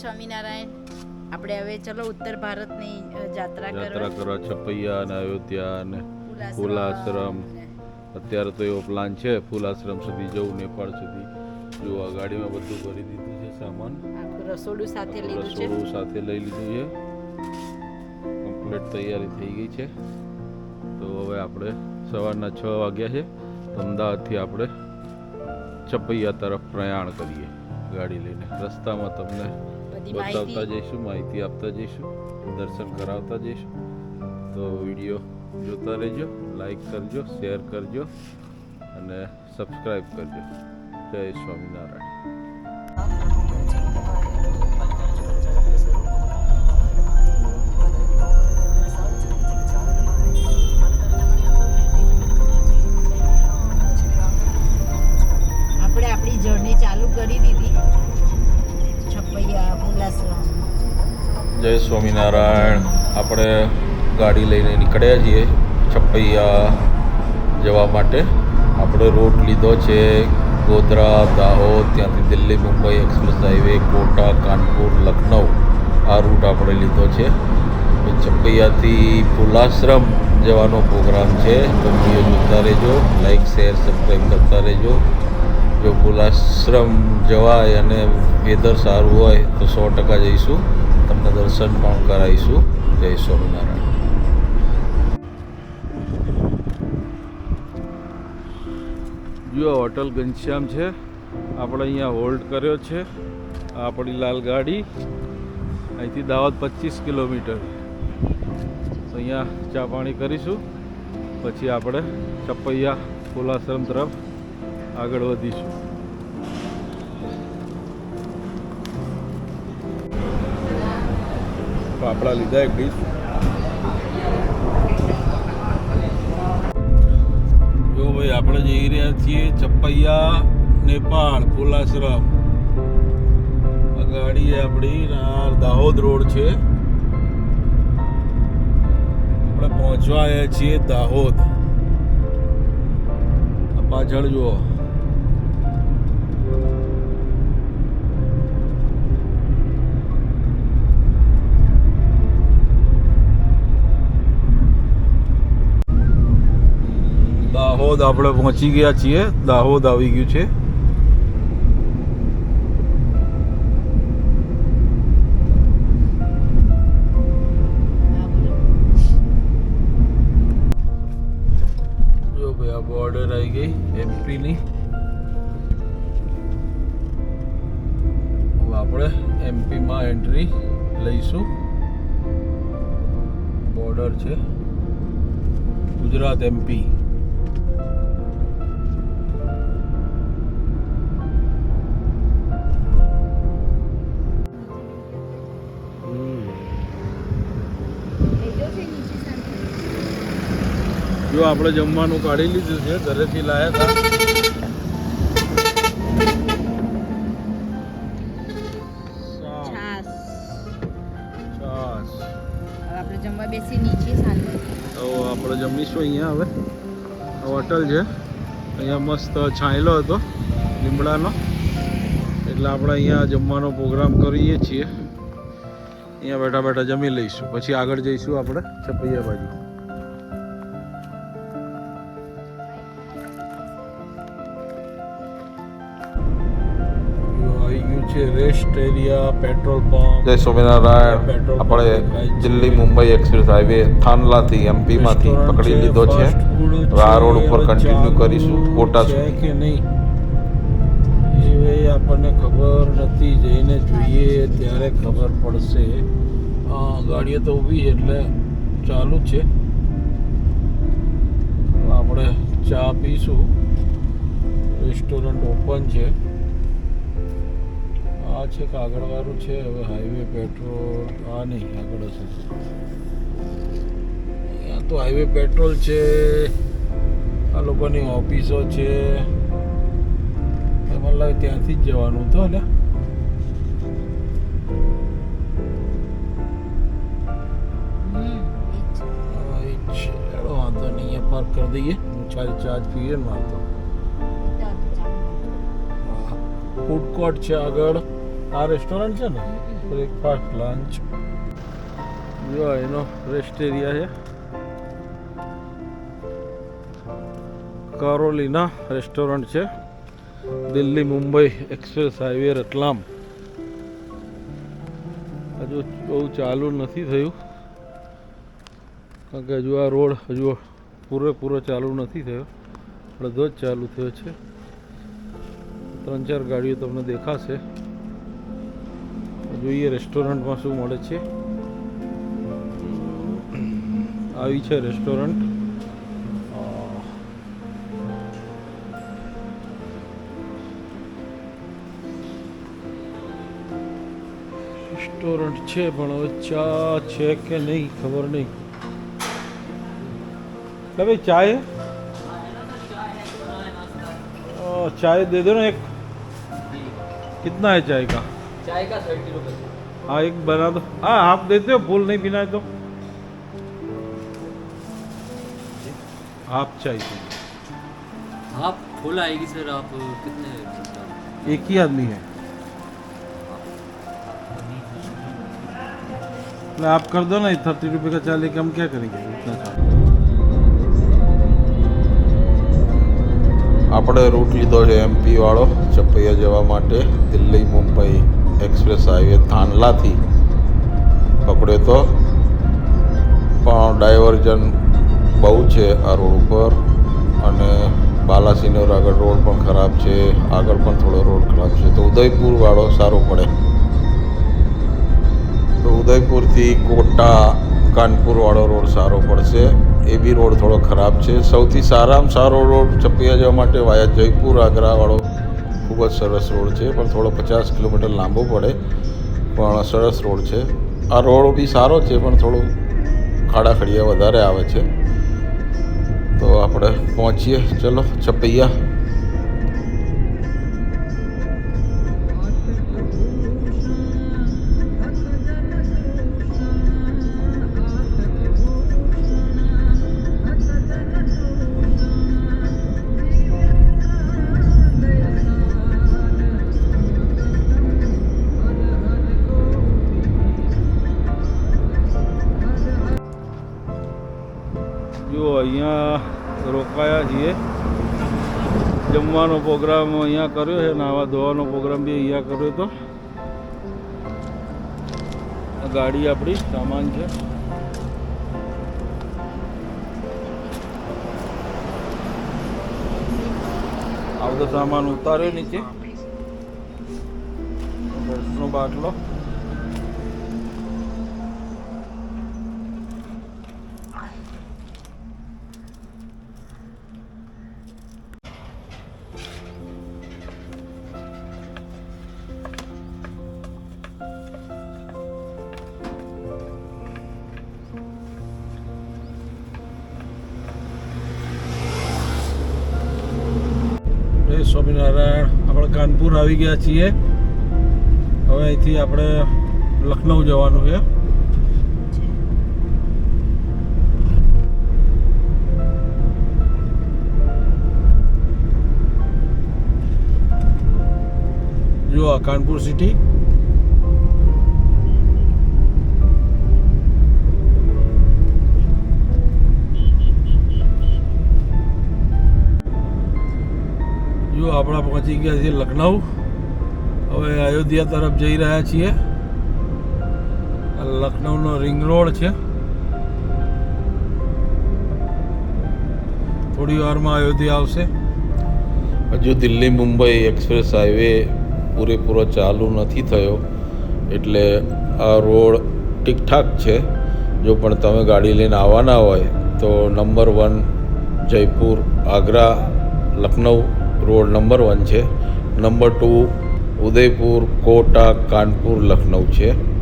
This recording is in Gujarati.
સ્વામિનારાયણ. આપણે હવે ચલો ઉત્તર ભારતની જાત્રા યાત્રા કરવા. છપૈયા અને અયોધ્યા અને ફૂલાશ્રમ. અત્યારે તો એવો પ્લાન છે ફૂલાશ્રમ સુધી જવું નેપાળ સુધી. જો આ ગાડીમાં બધું ભરી દીધું છે સામાન. રસોડું સાથે લીધું છે. રસોડું સાથે લઈ લીધું છે. કમ્પ્લીટ તૈયારી થઈ ગઈ છે. તો હવે આપણે સવારના છ વાગ્યા છે. અમદાવાદથી આપણે ચપૈયા તરફ પ્રયાણ કરીએ ગાડી લઈને. રસ્તામાં તમને બધી બતાવતા જઈશું માહિતી આપતા જઈશું દર્શન કરાવતા જઈશું. તો વીડિયો જોતા રહેજો લાઈક કરજો શેર કરજો અને સબસ્ક્રાઈબ કરજો. જય સ્વામિનારાયણ. જય સ્વામિનારાયણ. આપણે ગાડી લઈને નીકળ્યા છીએ છપૈયા જવા માટે. આપણે રૂટ લીધો છે ગોધરા, દાહોદ, ત્યાંથી દિલ્હી, મુંબઈ એક્સપ્રેસ હાઈવે કોટા, કાનપુર, લખનઉ. આ રૂટ આપણે લીધો છે. છપૈયાથી પુલાશ્રમ જવાનો પ્રોગ્રામ છે. તો વીડિયો જોતા રહેજો લાઈક શેર સબસ્ક્રાઈબ કરતા રહેજો. જો ફુલાશ્રમ જવાય અને વેધર સારું હોય તો સો ટકા જઈશું. તમને દર્શન પણ કરાવીશું. જય સ્વામિનારાયણ. જો હોટલ ઘનશ્યામ છે. આપણે અહીંયા હોલ્ડ કર્યો છે. આપણી લાલ ગાડી. અહીંથી દાહોદ પચીસ કિલોમીટર. અહીંયા ચા પાણી કરીશું. પછી આપણે ચપૈયા ફુલાશ્રમ તરફ આગળ વધીશું. પાપડા લીધા એક ડીશ જો ભાઈ, આપણે જઈ રહ્યા છીએ ચપૈયા નેપાળ ફુલાશ્રમ આ ગાડી આપણી દાહોદ રોડ છે. આપણે પહોંચવા આવ્યા છીએ દાહોદ. પાછળ જુઓ. દાહોદ આપણે પહોંચી ગયા છીએ. દાહોદ આવી ગયું છે. જો ભાઈ, આ બોર્ડર આવી ગઈ એમપી ની. હવે આપણે એમપી માં એન્ટ્રી લઈશું. બોર્ડર છે. ગુજરાત એમપી જો આપણે જમવાનું કાઢી લીધું છે ઘરેથી લાયા હતા. આપણે જમીશું અહીંયા હવે. હોટલ છે. અહીંયા મસ્ત છાંયલો હતો લીમડાનો. એટલે આપણે અહીંયા જમવાનો પ્રોગ્રામ કરીએ છીએ. અહીંયા બેઠા બેઠા જમી લઈશું. પછી આગળ જઈશું આપણે છપૈયા બાજુ. રેસ્ટ એરિયા પેટ્રોલ પંપ જય સ્વામિનારાયણ. આપણે દિલ્હી મુંબઈ એક્સપ્રેસ હાઈવે થાનલાથી એમપીમાંથી પકડી લીધો છે. હવે આ રોડ ઉપર કન્ટિન્યુ કરીશું કોટા છે સુધી. કે નહીં? એ આપણને ખબર જઈને જોઈએ ત્યારે ખબર પડશે. ગાડીએ તો ઊભી છે એટલે ચાલુ જ છે. આપણે ચા પીશું. રેસ્ટોરન્ટ ઓપન છે. આ છે કાગળવાળું છે, હવે હાઈવે પેટ્રોલ આ નહીં, આગળ હશે. અહીંયા તો હાઈવે પેટ્રોલ છે. આ લોકોની ઓફિસો છે. મને લાગે ત્યાંથી જ જવાનું હતું અલ્યા પાર્ક કરી દઈએ ચાર્જ ચાર્જ પીએ ચાલો, ચાલો. ફૂડ કોર્ટ છે આગળ આ રેસ્ટોરન્ટ છે ને બ્રેકફાસ્ટ લંચ જો એનો રેસ્ટ એરિયા છે કારોલીના રેસ્ટોરન્ટ છે દિલ્હી મુંબઈ એક્સપ્રેસ હાઈવે રતલામ હજુ બહુ ચાલુ નથી થયું કારણ કે હજુ આ રોડ હજુ પૂરેપૂરો ચાલુ નથી થયો. અડધો જ ચાલુ થયો છે. ત્રણ ચાર ગાડીઓ તમને દેખાશે. જોઈએ રેસ્ટોરન્ટમાં શું મળે છે. આવી છે રેસ્ટોરન્ટ. રેસ્ટોરન્ટ છે, પણ હવે ચા છે કે નહીં ખબર નહીં. ले भाई चाय? चाय दे दो ना एक। कितना है चाय का? चाय का थर्टी रुपये हाँ एक बना दो। हाँ आप देते हो फूल नहीं पीना है तो। आप चाय आप फूल आएगी सर आप कितने एक ही आदमी है। आप कर दो ना थर्टी रुपये का चाय लेके हम क्या करेंगे? इतना चाय। આપણે રૂટ લીધો છે એમપી વાળો ચપૈયા જવા માટે. દિલ્હી, મુંબઈ એક્સપ્રેસ હાઈવે થાનલાથી પકડ્યો તો. પણ ડાયવર્ઝન બહુ છે આ રોડ ઉપર. અને બાલાસિનોર આગળ રોડ પણ ખરાબ છે. આગળ પણ થોડો રોડ ખરાબ છે. તો ઉદયપુર વાળો સારો પડે. તો ઉદયપુરથી કોટા કાનપુર વાળો રોડ સારો પડશે. એ બી રોડ થોડો ખરાબ છે. સૌથી સારામાં સારો રોડ ચપિયા જવા માટે વાયા જયપુર, આગ્રાવાળો ખૂબ જ સરસ રોડ છે, પણ થોડો પચાસ કિલોમીટર લાંબો પડે, પણ સરસ રોડ છે. આ રોડ બી સારો છે, પણ થોડું ખાડા ખડિયા વધારે આવે છે. તો આપણે પહોંચીએ. ચલો, ચપૈયા. જો અહીંયા રોકાયા છીએ. જમવાનો પ્રોગ્રામ અહીંયા કર્યો છે નાવા ધોવાનો પ્રોગ્રામ બી અહીંયા કર્યો તો. ગાડી આપણી, સામાન છે. આ બધો સામાન ઉતાર્યો નીચે. નો બાટલો. સ્વામિનારાયણ આપણે કાનપુર આવી ગયા છીએ. હવે અહીંથી આપણે લખનઉ જવાનું છે. જો કાનપુર સિટી આપણા પહોંચી ગયા છીએ લખનઉ. હવે અયોધ્યા તરફ જઈ રહ્યા છીએ. આ લખનઉનો રિંગ રોડ છે. થોડી વારમાં અયોધ્યા આવશે. હજુ દિલ્હી મુંબઈ એક્સપ્રેસ હાઈવે પૂરેપૂરો ચાલુ નથી થયો, એટલે આ રોડ ઠીકઠાક છે. જો પણ તમે ગાડી લઈને આવવાના હોય તો number one Jaipur, Agra, Lucknow road number one છે. નંબર ટુ ઉદયપુર કોટા કાનપુર લખનઉ છે.